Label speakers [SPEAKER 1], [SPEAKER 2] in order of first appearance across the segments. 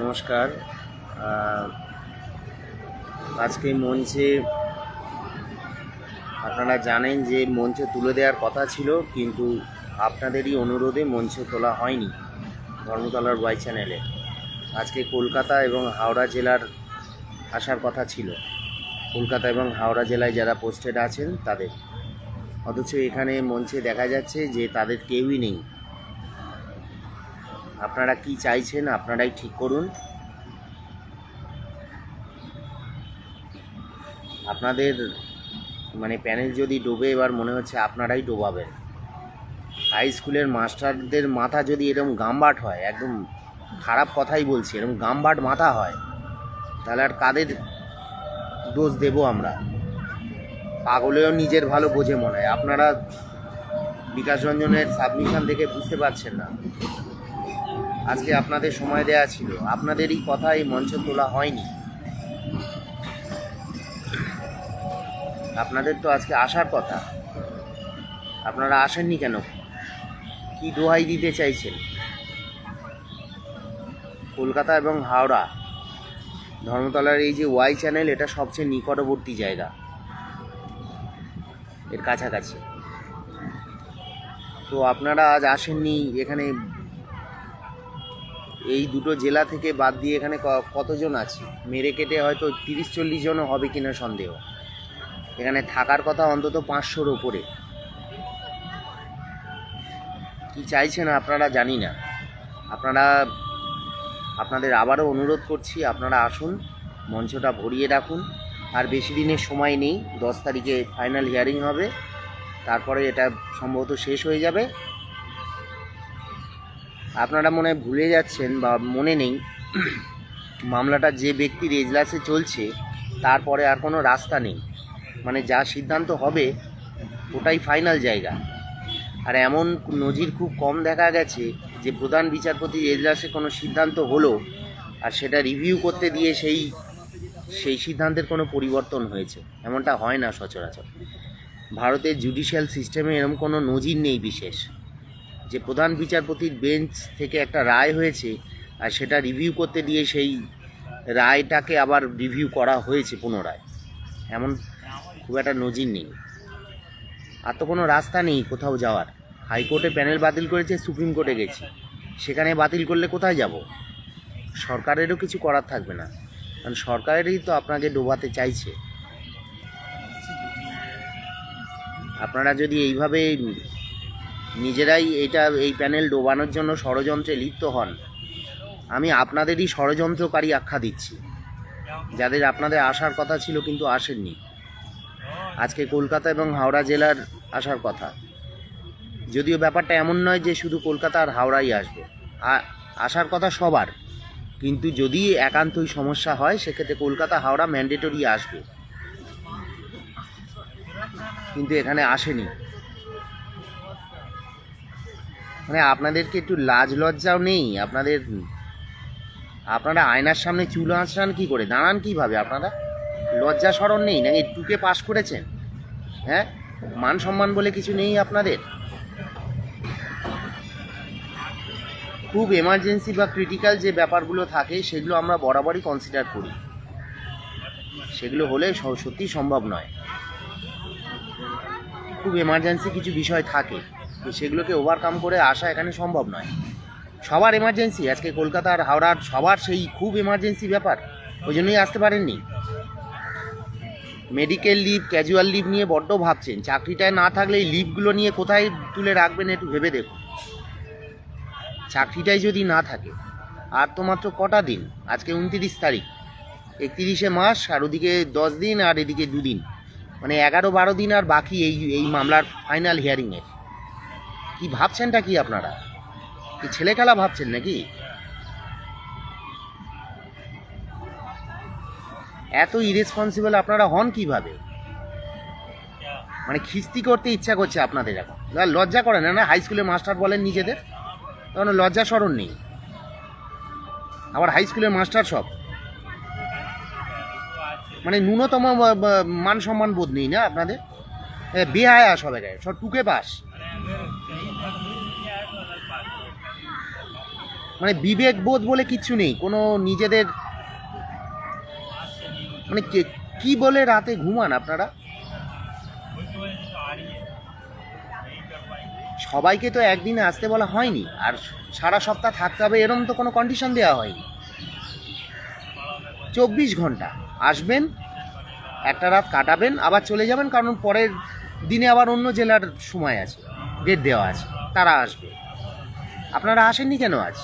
[SPEAKER 1] নমস্কার। আজকে মঞ্চে আপনারা জানেন যে মঞ্চে তুলে দেওয়ার কথা ছিল, কিন্তু আপনাদেরই অনুরোধে মঞ্চে তোলা হয়নি ধর্মতলার ওয়াই চ্যানেলে। আজকে কলকাতা এবং হাওড়া জেলার আসার কথা ছিল। কলকাতা এবং হাওড়া জেলায় যারা পোস্টেড আছেন তাদের। অথচ এখানে মঞ্চে দেখা যাচ্ছে যে তাদের কেউই নেই। আপনারা কি চাইছেন আপনারাই ঠিক করুন। আপনাদের মানে প্যানেল যদি ডোবে, এবার মনে হচ্ছে আপনারাই ডোবাবেন। হাই স্কুলের মাস্টারদের মাথা যদি এরকম গামবাট হয়, একদম খারাপ কথাই বলছি এরকম গামবাট মাথা হয়, তাহলে আর কাদের দোষ দেবো আমরা? পাগলেও নিজের ভালো বোঝে মনে হয়। আপনারা বিকাশ রঞ্জনের সাবমিশন দেখে বুঝতে পারছেন না। আজকে আপনাদের সময় দেয়া ছিল। আপনাদেরই কথা এই মঞ্চে তোলা হয়নি। আপনাদের তো আজকে আসার কথা। আপনারা আসেননি কেন? কি দোহাই দিতে চাইছেন? কলকাতা এবং হাওড়া। ধর্মতলার এই যে ওয়াই চ্যানেল, এটা সবচেয়ে নিকটবর্তী জায়গা। এর কাছাকাছি। তো আপনারা আজ আসেননি, এখানে এই দুটো জেলা থেকে বাদ দিয়ে এখানে কতজন আছে? মেরে কেটে হয়তো তিরিশ, চল্লিশ জনও হবে কিনা সন্দেহ। এখানে থাকার কথা অন্তত পাঁচশোর ওপরে। কি চাইছেন আপনারা জানি না। আপনারা, আপনাদের আবারও অনুরোধ করছি, আপনারা আসুন, মঞ্চটা ভরিয়ে রাখুন। আর বেশি দিনের সময় নেই, দশ তারিখে ফাইনাল হিয়ারিং হবে। তারপরে এটা সম্ভবত শেষ হয়ে যাবে। আপনারা মনে ভুলে যাচ্ছেন বা মনে নেই, মামলাটা যে ব্যক্তির এজলাসে চলছে, তারপরে আর কোনো রাস্তা নেই। মানে যা সিদ্ধান্ত হবে, ওটাই ফাইনাল জায়গা। আর এমন নজির খুব কম দেখা গেছে যে প্রধান বিচারপতি এজলাসে কোনো সিদ্ধান্ত হলো, আর সেটা রিভিউ করতে দিয়ে সেই সেই সিদ্ধান্তের কোনো পরিবর্তন হয়েছে। এমনটা হয় না সচরাচর। ভারতের জুডিশিয়াল সিস্টেমে এরকম কোনো নজির নেই বিশেষ। যে প্রধান বিচারপতির বেঞ্চ থেকে একটা রায় হয়েছে, আর সেটা রিভিউ করতে দিয়ে সেই রায়টাকে আবার রিভিউ করা হয়েছে পুনরায়। এমন খুব একটা নজির নেই। আর তো কোনো রাস্তা নেই কোথাও যাওয়ার। হাইকোর্টে প্যানেল বাতিল করেছে, সুপ্রিম কোর্টে গেছি। সেখানে বাতিল করলে কোথায় যাব? সরকারেরও কিছু করার থাকবে না। কারণ সরকারেরই তো আপনাকে ডোবাতে চাইছে। আপনারা যদি এইভাবে নিজেরাই এটা, এই প্যানেল ডোবানোর জন্য ষড়যন্ত্রে লিপ্ত হন। আমি আপনাদেরই ষড়যন্ত্রকারী আখ্যা দিচ্ছি। যাদের আপনাদের আসার কথা ছিল কিন্তু আসেননি। আজকে কলকাতা এবং হাওড়া জেলার আসার কথা। যদিও ব্যাপারটা এমন নয় যে শুধু কলকাতা আর হাওড়াই আসবে। আসার কথা সবার। কিন্তু যদি একান্তই সমস্যা হয়, সেক্ষেত্রে কলকাতা, হাওড়া ম্যান্ডেটরি আসবে। কিন্তু এখানে আসেনি। মানে আপনাদেরকে একটু লাজ লজ্জাও নেই? আপনাদের, আপনারা আয়নার সামনে চুল আঁচড়ান কি করে? দাঁড়ান কীভাবে? আপনারা লজ্জা স্মরণ নেই নাকি? টুকে পাস করেছেন? হ্যাঁ? মান সম্মান বলে কিছু নেই আপনাদের? খুব এমার্জেন্সি বা ক্রিটিক্যাল যে ব্যাপারগুলো থাকে, সেগুলো আমরা বরাবরই কনসিডার করি। সেগুলো হলে সত্যি সম্ভব নয়। খুব এমার্জেন্সি কিছু বিষয় থাকে। তো সেগুলোকে ওভারকাম করে আসা এখানে সম্ভব নয়। সবার এমার্জেন্সি আজকে কলকাতা আর হাওড়ার সবার সেই খুব এমার্জেন্সি ব্যাপার, ওই জন্যই আসতে পারেননি। মেডিকেল লিভ ক্যাজুয়াল লিভ নিয়ে বড্ড ভাবছেন, চাকরিটায় না থাকলে এই লিভগুলো নিয়ে কোথায় তুলে রাখবেন একটু ভেবে দেখুন। চাকরিটাই যদি না থাকে, আর তো মাত্র কটা দিন, আজকে উনতিরিশ তারিখ, একত্রিশে মাস আর ওদিকে দশ দিন, আর এদিকে দুদিন মানে এগারো বারো দিন আর বাকি এই এই মামলার ফাইনাল হিয়ারিংয়ের কি ভাবছেনটা কি আপনারা? কি ছেলে খেলা ভাবছেন নাকি? এত ইরেসপন্সিবল আপনারা হন কীভাবে? মানে খিস্তি করতে ইচ্ছা করছে আপনাদের এখন। লজ্জা করে না না? হাই স্কুলের মাস্টার বলেন নিজেদের? তখন লজ্জা স্মরণ নেই। আবার হাই স্কুলের মাস্টার সব। মানে ন্যূনতম মান সম্মান বোধ নেই না আপনাদের? বেহায়া সব এগায় সব টুকে পাস। মানে বিবেক বোধ বলে কিচ্ছু নেই, কোনো নিজেদের মানে কে- কি বলে রাতে ঘুমান আপনারা? সবাইকে তো একদিনে আসতে বলা হয়নি, আর সারা সপ্তাহ থাকতে হবে, এরম তো কোনো কন্ডিশন দেওয়া হয়নি। চব্বিশ ঘণ্টা, আসবেন, একটা রাত কাটাবেন, আবার চলে যাবেন, কারণ পরের দিনে আবার অন্য জেলার সময় আছে। ডেট দেওয়া আছে, তারা আসবে। আপনারা আসেননি কেন আজ?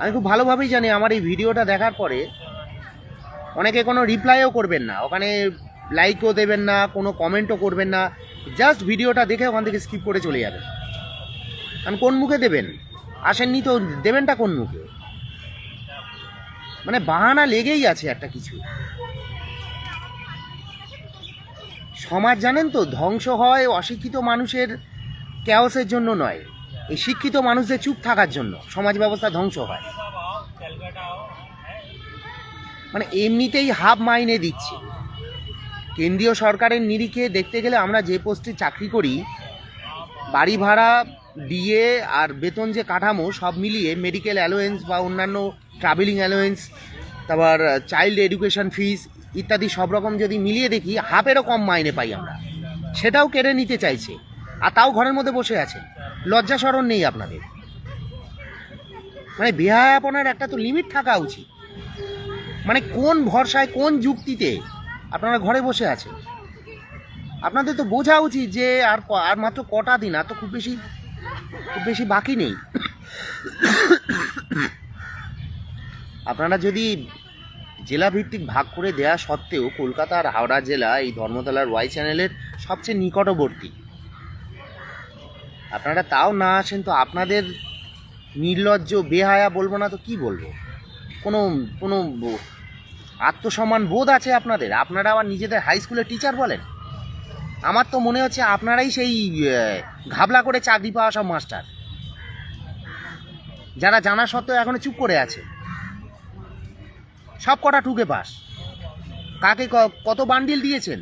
[SPEAKER 1] আমি খুব ভালোভাবেই জানি আমার এই ভিডিওটা দেখার পরে অনেকে কোনো রিপ্লাইও করবেন না, ওখানে লাইকও দেবেন না, কোনো কমেন্টও করবেন না জাস্ট ভিডিওটা দেখে ওখান থেকে স্কিপ করে চলে যাবেন। কারণ কোন মুখে দেবেন? আসেননি তো, দেবেনটা কোন মুখে? মানে বাহানা লেগেই আছে একটা কিছু। সমাজ জানেন তো, ধ্বংস হয় অশিক্ষিত মানুষের ক্যাওসের জন্য নয়। এই শিক্ষিত মানুষদের চুপ থাকার জন্য সমাজ ব্যবস্থা ধ্বংস হয়। মানে এমনিতেই হাফ মাইনে দিচ্ছে। কেন্দ্রীয় সরকারের নিরিখে দেখতে গেলে আমরা যে পোস্টে চাকরি করি, বাড়ি ভাড়া ডিএ আর বেতন যে কাঠামো সব মিলিয়ে মেডিকেল অ্যালোয়েন্স বা অন্যান্য ট্রাভেলিং অ্যালোয়েন্স তারপর চাইল্ড এডুকেশন ফিস ইত্যাদি সব রকম যদি মিলিয়ে দেখি, হাফেরও কম মাইনে পাই আমরা। সেটাও কেড়ে নিতে চাইছে। আর তাও ঘরের মধ্যে বসে আছেন লজ্জা স্মরণ নেই আপনাদের। মানে বেহায়াপনার একটা তো লিমিট থাকা উচিত। মানে কোন ভরসায়, কোন যুক্তিতে আপনারা ঘরে বসে আছেন? আপনাদের তো বোঝা উচিত যে আর আর মাত্র কটা দিন, আর তো খুব বেশি খুব বেশি বাকি নেই। আপনারা যদি জেলা ভিত্তিক ভাগ করে দেয়া সত্ত্বেও কলকাতা আর হাওড়া জেলা এই ধর্মতলার ওয়াই চ্যানেলের সবচেয়ে নিকটবর্তী। আপনারা তাও না আসেন তো আপনাদের নির্লজ্জ, বেহায়া বলব না তো কি বলব? কোনো কোনো আত্মসম্মান বোধ আছে আপনাদের? আপনারা আবার নিজেদের হাই স্কুলের টিচার বলেন? আমার তো মনে হচ্ছে আপনারাই সেই ঘাবলা করে চাকরি পাওয়া সব মাস্টার যারা জানা সত্ত্বেও এখনও চুপ করে আছে। সব কটা টুকে পাস। কাকে কত বান্ডিল দিয়েছেন?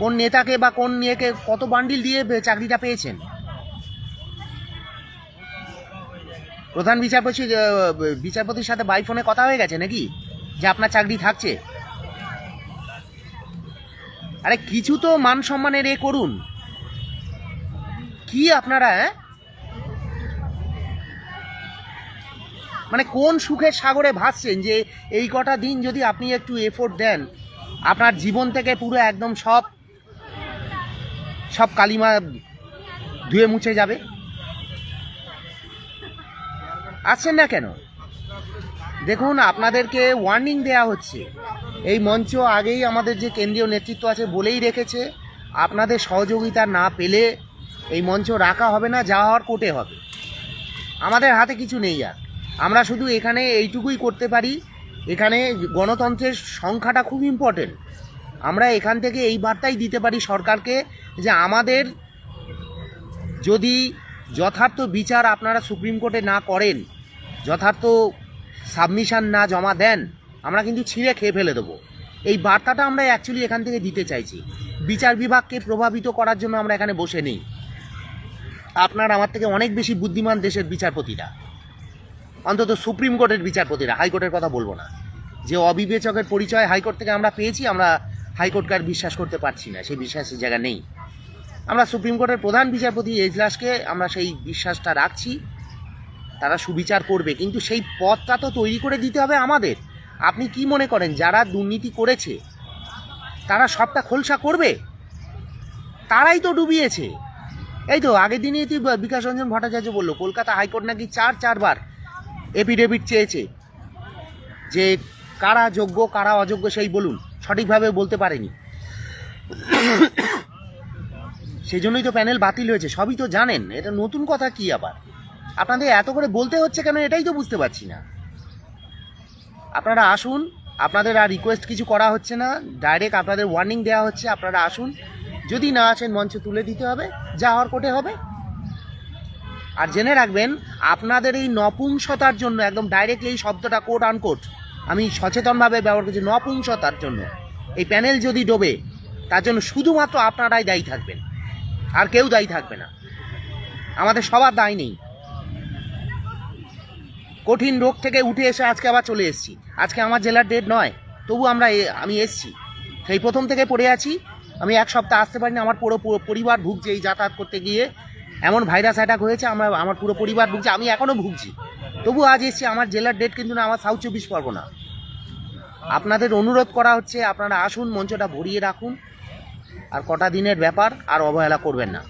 [SPEAKER 1] কোন নেতাকে বা কোন ইয়েকে কত বান্ডিল দিয়ে চাকরিটা পেয়েছেন? প্রধান বিচারপতি বিচারপতির সাথে বাই ফোনে কথা হয়ে গেছে নাকি? যে আপনার চাকরি থাকছে? আরে কিছু তো মান সম্মানের এ করুন। কি আপনারা মানে কোন সুখের সাগরে ভাসছেন যে এই কটা দিন যদি আপনি একটু এফোর্ট দেন, আপনার জীবন থেকে পুরো একদম সব সব কালিমা ধুয়ে মুছে যাবে? আসছেন না কেন? দেখুন, আপনাদেরকে ওয়ার্নিং দেয়া হচ্ছে। এই মঞ্চ আগেই আমাদের যে কেন্দ্রীয় নেতৃত্ব আছে বলেই রেখেছে, আপনাদের সহযোগিতা না পেলে এই মঞ্চ রাখা হবে না, যা হওয়ার কোর্টে হবে। আমাদের হাতে কিছু নেই আর। আমরা শুধু এখানে এইটুকুই করতে পারি। এখানে গণতন্ত্রের সংখ্যাটা খুব ইম্পর্টেন্ট আমরা এখান থেকে এই বার্তাই দিতে পারি সরকারকে যে আমাদের যদি যথার্থ বিচার আপনারা সুপ্রিম কোর্টে না করেন, যথার্থ সাবমিশন না জমা দেন, আমরা কিন্তু ছিঁড়ে খেয়ে ফেলে দেবো। এই বার্তাটা আমরা অ্যাকচুয়ালি এখান থেকে দিতে চাইছি। বিচার বিভাগকে প্রভাবিত করার জন্য আমরা এখানে বসে নেই। আপনার আমার থেকে অনেক বেশি বুদ্ধিমান দেশের বিচারপতিরা। অন্তত সুপ্রিম কোর্টের বিচারপতিরা, হাইকোর্টের কথা বলব না। যে অবিবেচকের পরিচয় হাইকোর্ট থেকে আমরা পেয়েছি, আমরা হাইকোর্টকে আর বিশ্বাস করতে পারছি না, সেই বিশ্বাসের জায়গা নেই। আমরা সুপ্রিম কোর্টের প্রধান বিচারপতি এজলাসকে আমরা সেই বিশ্বাসটা রাখছি, তারা সুবিচার করবে, কিন্তু সেই পথটা তো তৈরি করে দিতে হবে আমাদের। আপনি কি মনে করেন, যারা দুর্নীতি করেছে, তারা সবটা খোলসা করবে? তারাই তো ডুবিয়েছে। এই তো, আগের দিনই তুই বিকাশ রঞ্জন ভট্টাচার্য বলল, কলকাতা হাইকোর্ট নাকি চার, চারবার এফিডেভিট চেয়েছে যে কারা যোগ্য, কারা অযোগ্য সেই বলুন। সঠিকভাবে বলতে পারেনি। সেই জন্যই তো প্যানেল বাতিল হয়েছে, সবই তো জানেন। এটা নতুন কথা কি আবার? আপনাদের এত করে বলতে হচ্ছে কেন এটাই তো বুঝতে পারছি না। আপনারা আসুন, আপনাদের আর রিকোয়েস্ট কিছু করা হচ্ছে না। ডাইরেক্ট আপনাদের ওয়ার্নিং দেওয়া হচ্ছে, আপনারা আসুন। যদি না আসেন মঞ্চে তুলে দিতে হবে, যা হওয়ার কোর্টে হবে। আর জেনে রাখবেন, আপনাদের এই নপুংসতার জন্য, একদম ডাইরেক্টলি এই শব্দটা কোট আনকোট আমি সচেতনভাবে ব্যবহার করছি, নপুংসতার জন্য। এই প্যানেল যদি ডোবে, তার জন্য শুধুমাত্র আপনারাই দায়ী থাকবেন। আর কেউ দায়ী থাকবে না। আমাদের সবার দায় নেই। কঠিন রোগ থেকে উঠে এসে আজকে আবার চলে এসেছি। আজকে আমার জেলার ডেট নয়, তবু আমরা আমি এসেছি। সেই প্রথম থেকে পড়ে আছি। আমি এক সপ্তাহ আসতে পারিনি, আমার পুরো পরিবার ভুগছে এই যাতায়াত করতে গিয়ে। এমন ভাইরাস অ্যাটাক হয়েছে, আমরা, আমার পুরো পরিবার ভুগছে, আমি এখনও ভুগছি। তবু আজ এসছি, আমার জেলার ডেট কিন্তু না, আমার সাউথ চব্বিশ পরগনা। আপনাদের অনুরোধ করা হচ্ছে, আপনারা আসুন, মঞ্চটা ভরিয়ে রাখুন, আর কটা দিনের ব্যাপার, আর অবহেলা করবেন না।